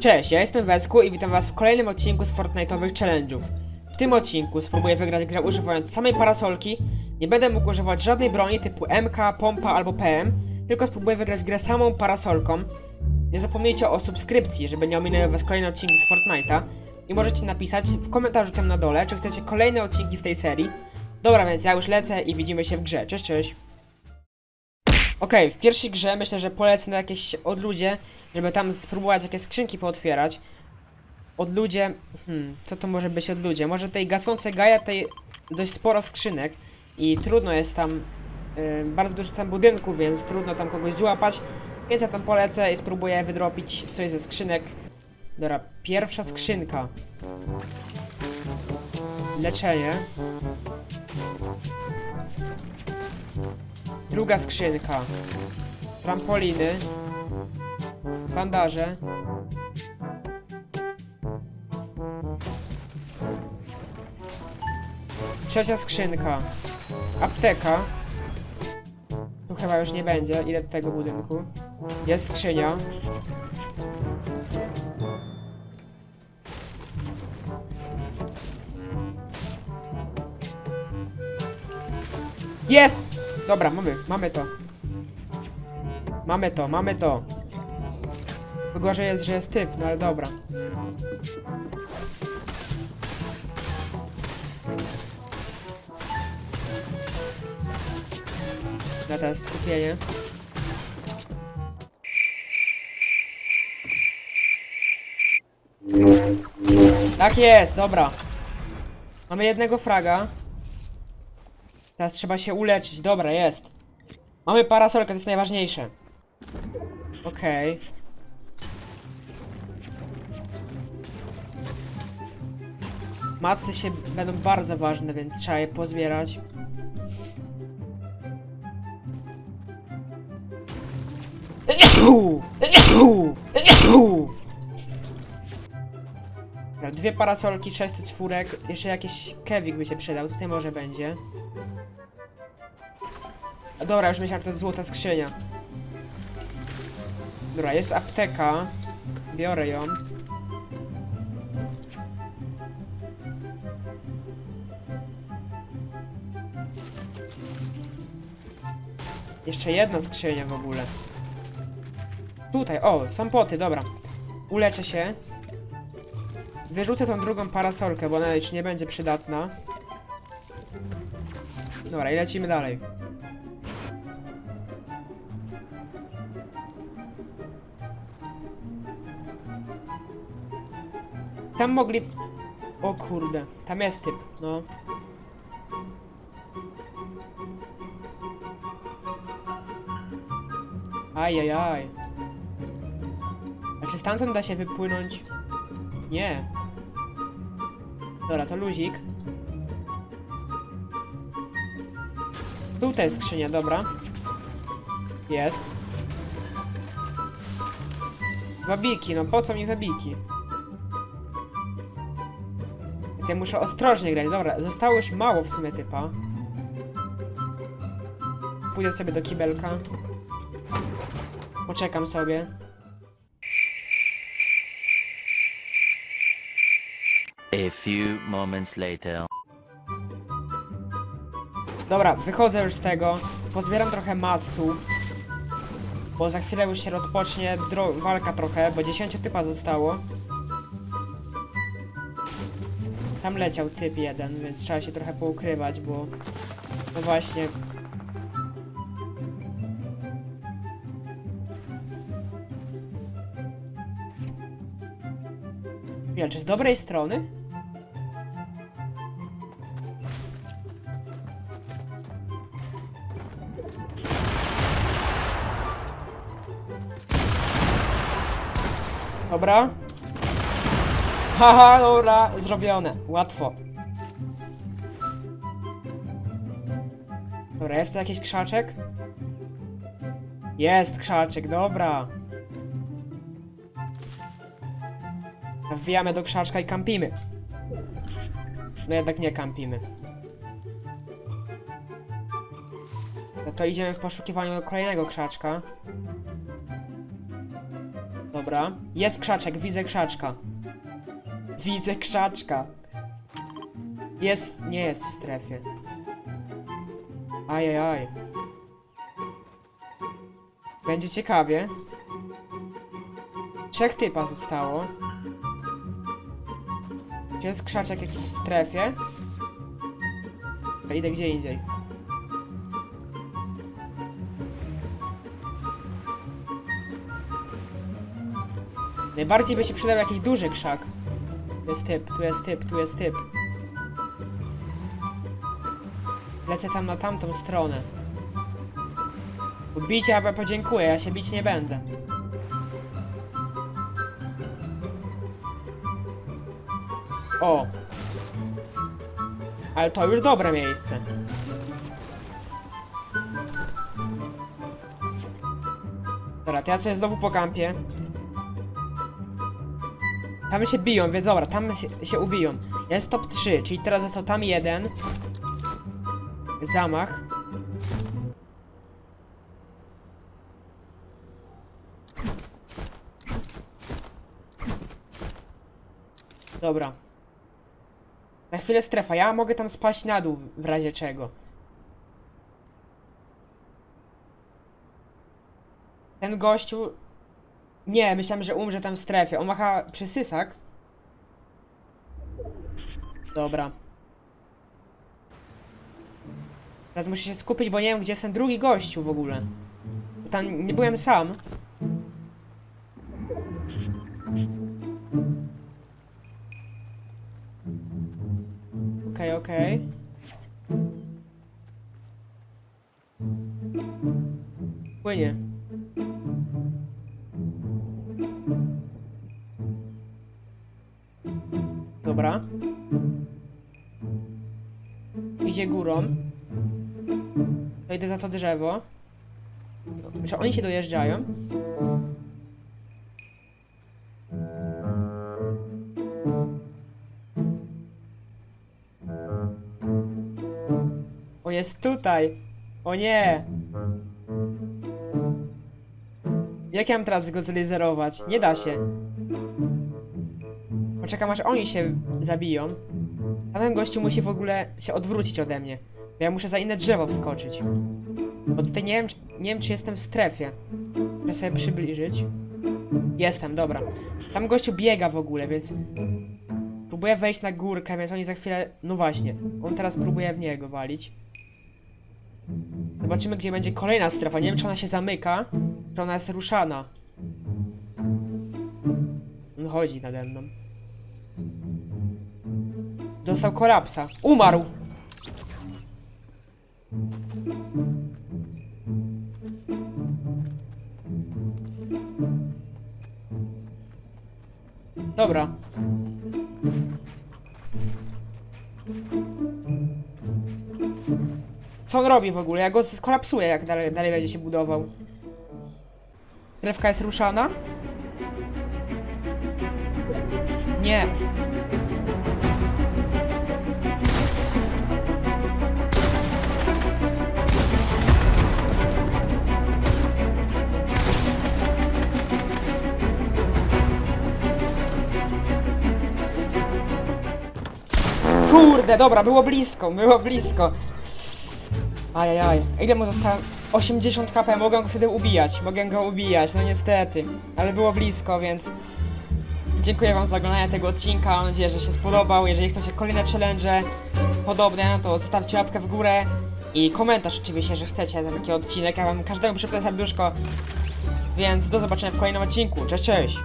Cześć, ja jestem Wesku i witam was w kolejnym odcinku z Fortnite'owych challenge'ów. W tym odcinku spróbuję wygrać grę używając samej parasolki, nie będę mógł używać żadnej broni typu MK, pompa albo PM, tylko spróbuję wygrać grę samą parasolką. Nie zapomnijcie o subskrypcji, żeby nie ominęły was kolejne odcinki z Fortnite'a i możecie napisać w komentarzu tam na dole, czy chcecie kolejne odcinki z tej serii. Dobra, więc ja już lecę i widzimy się w grze. Cześć, cześć. Okej, w pierwszej grze myślę, że polecę na jakieś odludzie, żeby tam spróbować jakieś skrzynki pootwierać. Odludzie, hmm, co to może być odludzie? Może tej gasącej gaja, tej dość sporo skrzynek i trudno jest tam, y, bardzo dużo tam budynków, więc trudno tam kogoś złapać, więc ja tam polecę i spróbuję wydropić coś ze skrzynek. Dobra, pierwsza skrzynka. Leczenie. Druga skrzynka. Trampoliny. Bandaże. Trzecia skrzynka. Apteka. Tu chyba już nie będzie. Idę do tego budynku. Jest skrzynia. Jest! Dobra, mamy, mamy to. Mamy to, mamy to. Gorzej jest, że jest typ, no ale dobra. Na teraz skupienie. Tak jest, dobra. Mamy jednego fraga. Teraz trzeba się uleczyć. Dobra, jest. Mamy parasolkę, to jest najważniejsze. Okej. Macy się będą bardzo ważne, więc trzeba je pozbierać. Dwie parasolki, 604, jeszcze jakiś kewik by się przydał, tutaj może będzie. A dobra, już myślałem, że to jest złota skrzynia. Dobra, jest apteka. Biorę ją. Jeszcze jedna skrzynia w ogóle. Tutaj, o, są poty, dobra. Uleczę się. Wyrzucę tą drugą parasolkę, bo ona już nie będzie przydatna. Dobra, i lecimy dalej. Tam mogli... O kurde, tam jest typ, no. Ajajaj. A czy stamtąd da się wypłynąć? Nie. Dobra, to luzik. Tutaj skrzynia, dobra. Jest. Wabiki, no po co mi wabiki? Ja muszę ostrożnie grać, dobra, zostało już mało w sumie typa. Pójdę sobie do kibelka. Poczekam sobie. A few moments later. Dobra, wychodzę już z tego. Pozbieram trochę masów. Bo za chwilę już się rozpocznie walka trochę, bo 10 typa zostało. Tam leciał typ jeden, więc trzeba się trochę poukrywać, bo... No właśnie... Ja, czy z dobrej strony? Dobra. Haha, dobra, zrobione. Łatwo. Dobra, jest tu jakiś krzaczek? Jest krzaczek, dobra. Wbijamy do krzaczka i kampimy. No jednak nie kampimy. No to idziemy w poszukiwaniu kolejnego krzaczka. Dobra. Jest krzaczek, widzę krzaczka. Widzę krzaczka. Jest, nie jest w strefie. Ajajaj. Będzie ciekawie. Trzech typa zostało. Czy jest krzaczek jakiś w strefie? Idę gdzie indziej. Najbardziej by się przydał jakiś duży krzak. Tu jest typ, tu jest typ, tu jest typ. Lecę tam na tamtą stronę. Bicie, aby podziękuję, ja się bić nie będę. O! Ale to już dobre miejsce. Dobra, to ja sobie znowu po kampie. Tam się biją, więc dobra, tam się, się ubiją. Jest top 3, czyli teraz został tam jeden. Zamach. Dobra. Na chwilę strefa. Ja mogę tam spaść na dół w- razie czego. Ten gościu... Nie, myślałem, że umrze tam w strefie. On macha przysysak. Dobra. Teraz muszę się skupić, bo nie wiem, gdzie jest ten drugi gościu w ogóle. Tam nie byłem sam. Okej, okej. Płynie. Dobra. Idzie górą. Idę za to drzewo. Czy oni się dojeżdżają? O, jest tutaj! O nie! Jak ja mam teraz go zlaserować? Nie da się. Poczekam aż oni się zabiją. A ten gościu musi w ogóle się odwrócić ode mnie. Bo ja muszę za inne drzewo wskoczyć. Bo tutaj nie wiem, czy, nie wiem, czy jestem w strefie. Muszę sobie przybliżyć. Jestem, dobra. Tam gościu biega w ogóle, więc... Próbuję wejść na górkę, więc oni za chwilę... No właśnie, on teraz próbuje w niego walić. Zobaczymy, gdzie będzie kolejna strefa. Nie wiem, czy ona się zamyka, czy ona jest ruszana. On chodzi nade mną. Dostał kolapsa. Umarł! Dobra. Co on robi w ogóle? Ja go skolapsuję, jak dalej, dalej będzie się budował. Drewka jest ruszana? Nie. Kurde, dobra, było blisko, było blisko. Ajajaj, ile mu zostało? 80 kp, mogę go wtedy ubijać, mogę go ubijać, no niestety. Ale było blisko, więc... Dziękuję wam za oglądanie tego odcinka, mam nadzieję, że się spodobał. Jeżeli chcecie kolejne challenge podobne, no to zostawcie łapkę w górę i komentarz oczywiście, że chcecie taki odcinek. Ja wam każdemu przypnę serduszko. Więc do zobaczenia w kolejnym odcinku. Cześć, cześć!